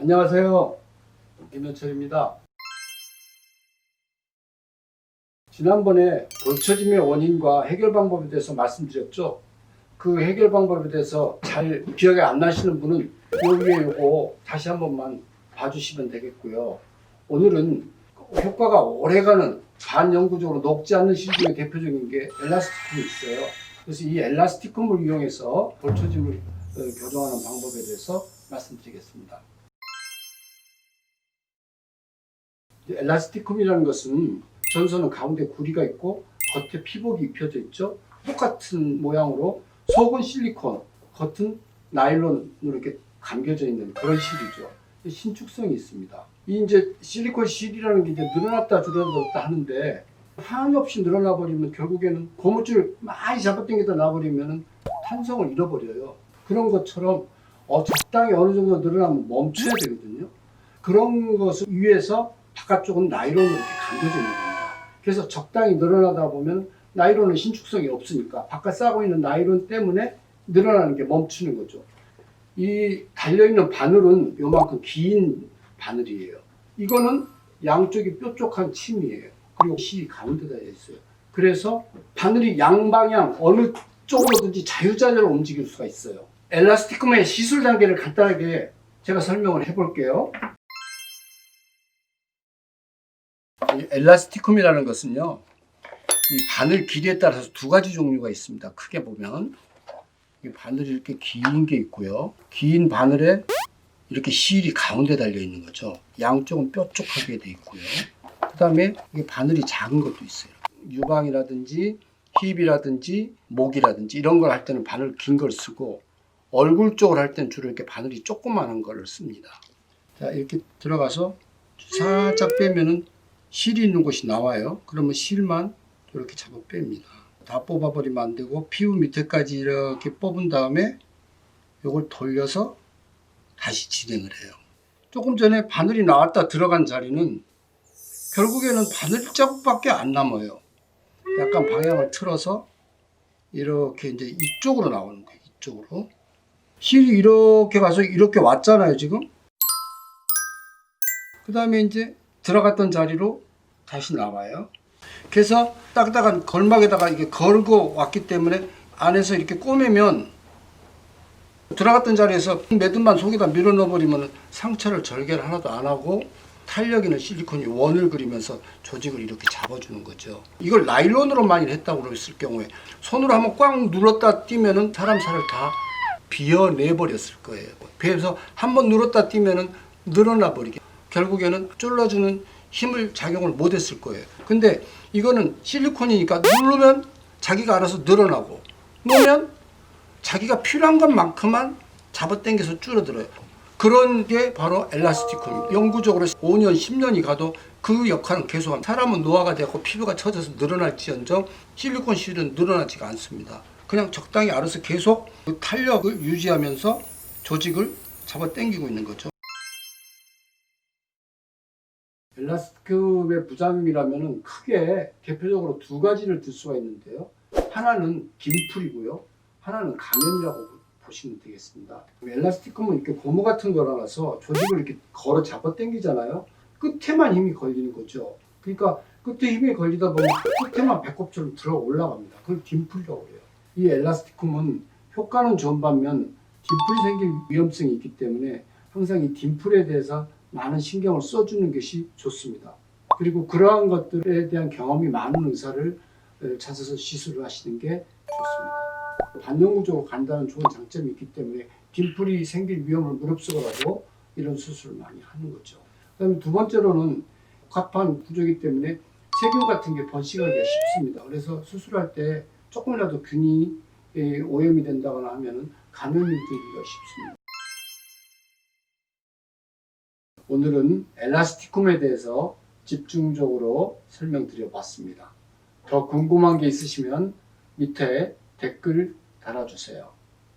안녕하세요. 김현철입니다. 지난번에 돌처짐의 원인과 해결 방법에 대해서 말씀드렸죠. 그 해결 방법에 대해서 잘 기억이 안 나시는 분은 요 위에 요거 다시 한 번만 봐주시면 되겠고요. 오늘은 효과가 오래가는 반영구적으로 녹지 않는 실 중에 대표적인 게 엘라스티쿰이 있어요. 그래서 이 엘라스티쿰을 이용해서 돌처짐을 어, 교정하는 방법에 대해서 말씀드리겠습니다. 엘라스티쿰이라는 것은 전선은 가운데 구리가 있고 겉에 피복이 입혀져 있죠. 똑같은 모양으로 속은 실리콘, 겉은 나일론으로 이렇게 감겨져 있는 그런 실이죠. 신축성이 있습니다. 이 이제 실리콘 실이라는 게 이제 늘어났다 줄어들었다 하는데 한이 없이 늘어나 버리면 결국에는 고무줄 많이 잡아당기다 놔버리면 탄성을 잃어버려요. 그런 것처럼 어, 적당히 어느 정도 늘어나면 멈춰야 되거든요. 그런 것을 위해서 바깥쪽은 나일론으로 이렇게 감겨져 있는 겁니다. 그래서 적당히 늘어나다 보면 나일론은 신축성이 없으니까 바깥 싸고 있는 나일론 때문에 늘어나는 게 멈추는 거죠. 이 달려있는 바늘은 요만큼 긴 바늘이에요. 이거는 양쪽이 뾰족한 침이에요. 그리고 실이 가운데다 있어요. 그래서 바늘이 양방향 어느 쪽으로든지 자유자재로 움직일 수가 있어요. 엘라스티쿰의 시술 단계를 간단하게 제가 설명을 해볼게요. 엘라스티쿰이라는 것은요, 이 바늘 길이에 따라서 두 가지 종류가 있습니다. 크게 보면 이 바늘이 이렇게 긴 게 있고요. 긴 바늘에 이렇게 실이 가운데 달려 있는 거죠. 양쪽은 뾰족하게 돼 있고요. 그다음에 이게 바늘이 작은 것도 있어요. 유방이라든지 힙이라든지 목이라든지 이런 걸 할 때는 바늘 긴 걸 쓰고 얼굴 쪽을 할 때는 주로 이렇게 바늘이 조그마한 걸 씁니다. 자 이렇게 들어가서 살짝 빼면은 실이 있는 곳이 나와요. 그러면 실만 이렇게 잡아 뺍니다. 다 뽑아버리면 안 되고 피부 밑에까지 이렇게 뽑은 다음에 이걸 돌려서 다시 진행을 해요. 조금 전에 바늘이 나왔다 들어간 자리는 결국에는 바늘 자국밖에 안 남아요. 약간 방향을 틀어서 이렇게 이제 이쪽으로 나오는 거예요. 이쪽으로. 실이 이렇게 가서 이렇게 왔잖아요, 지금. 그 다음에 이제 들어갔던 자리로 다시 나와요. 그래서 딱딱한 걸막에다가 이게 걸고 왔기 때문에 안에서 이렇게 꼬매면 들어갔던 자리에서 매듭만 속에다 밀어 넣어버리면 상처를 절개를 하나도 안 하고 탄력 있는 실리콘이 원을 그리면서 조직을 이렇게 잡아주는 거죠. 이걸 나일론으로 만일 했다고 그랬을 경우에 손으로 한번 꽉 눌렀다 뛰면은 사람 살을 다 비어내버렸을 거예요. 그래서 한번 눌렀다 뛰면은 늘어나 버리게. 결국에는 쫄라주는 힘을 작용을 못했을 거예요. 근데 이거는 실리콘이니까 누르면 자기가 알아서 늘어나고 놓으면 자기가 필요한 것만큼만 잡아당겨서 줄어들어요. 그런 게 바로 엘라스티콘. 영구적으로 5년, 10년이 가도 그 역할은 계속합니다. 사람은 노화가 되고 피부가 처져서 늘어날지언정 실리콘 실은 늘어나지가 않습니다. 그냥 적당히 알아서 계속 그 탄력을 유지하면서 조직을 잡아당기고 있는 거죠. 엘라스틱의 부작용이라면 크게 대표적으로 두 가지를 들 수가 있는데요. 하나는 긴풀이고요. 하나는 감염이라고 보시면 되겠습니다. 엘라스틱은 이렇게 고무 같은 거라서 조직을 이렇게 걸어 잡아 당기잖아요. 끝에만 힘이 걸리는 거죠. 그러니까 끝에 힘이 걸리다 보면 끝에만 배꼽처럼 들어 올라갑니다. 그걸 딤풀이라고 해요. 이 엘라스티쿰은 효과는 좋은 반면 딤플이 생길 위험성이 있기 때문에 항상 이 딤플에 대해서 많은 신경을 써주는 것이 좋습니다. 그리고 그러한 것들에 대한 경험이 많은 의사를 찾아서 시술을 하시는 게 좋습니다. 반영구적으로 간다는 좋은 장점이 있기 때문에 딤플이 생길 위험을 무릅쓰고라도 이런 수술을 많이 하는 거죠. 그다음에 두 번째로는 복합한 구조이기 때문에 세균 같은 게 번식하기가 쉽습니다. 그래서 수술할 때 조금이라도 균이 에, 오염이 된다거나 하면은 감염이 되기가 쉽습니다. 오늘은 엘라스티쿰에 대해서 집중적으로 설명드려 봤습니다. 더 궁금한 게 있으시면 밑에 댓글 달아주세요.